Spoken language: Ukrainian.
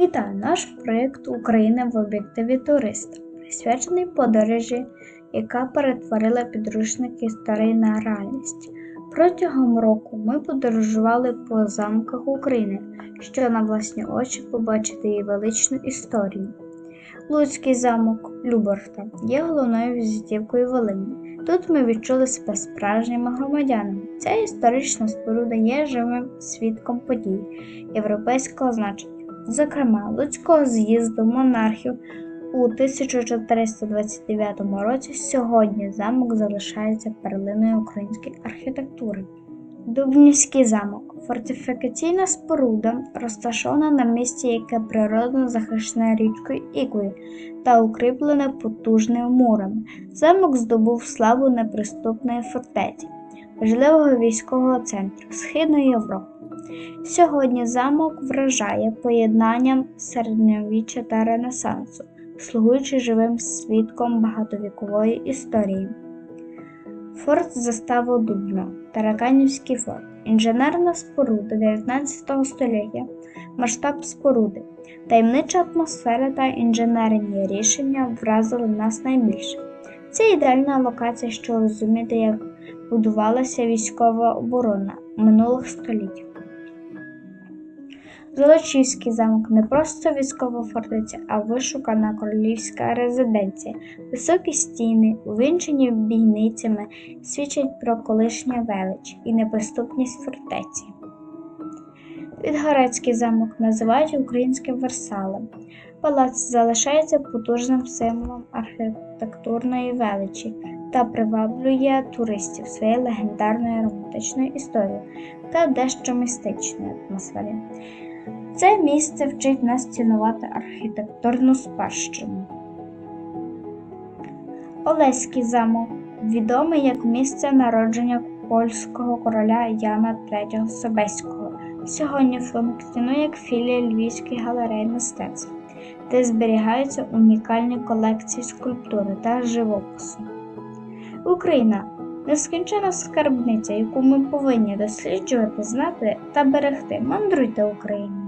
Вітаю! Наш проєкт Україна в об'єктиві туриста, присвячений подорожі, яка перетворила підручники старий на реальність. Протягом року ми подорожували по замках України, щоб на власні очі побачити її величну історію. Луцький замок Люборта є головною візитівкою Волині. Тут ми відчули себе справжніми громадянами. Ця історична споруда є живим свідком подій європейського значення зокрема Луцького з'їзду монархів у 1429 році. Сьогодні замок залишається перлиною української архітектури. Дубнівський замок фортифікаційна споруда, розташована на місці, яке природно захищене річкою Ікою та укріплене потужними мурами. Замок здобув славу неприступної фортеці, важливого військового центру Східної Європи. Сьогодні замок вражає поєднанням середньовіччя та Ренесансу, слугуючи живим свідком багатовікової історії. Форт заставу Дубно, Тараканівський форт, інженерна споруда 19 століття, масштаб споруди, таємнича атмосфера та інженерні рішення вразили нас найбільше. Це ідеальна локація, щоб розуміти, як будувалася військова оборона минулих століть. Золочівський замок не просто військова фортеця, а вишукана королівська резиденція. Високі стіни, увінчені бійницями, свідчать про колишнє велич і неприступність фортеці. Підгорецький замок називають українським Версалем. Палац залишається потужним символом архітектурної величі та приваблює туристів своєю легендарною романтичною історією та дещо містичною атмосферою. Це місце вчить нас цінувати архітектурну спадщину. Олеський замок відомий як місце народження польського короля Яна III Собеського. Сьогодні функціонує як філія Львівської галереї мистецтв, де зберігаються унікальні колекції скульптури та живопису. Україна нескінчена скарбниця, яку ми повинні досліджувати, знати та берегти. Мандруйте Україну!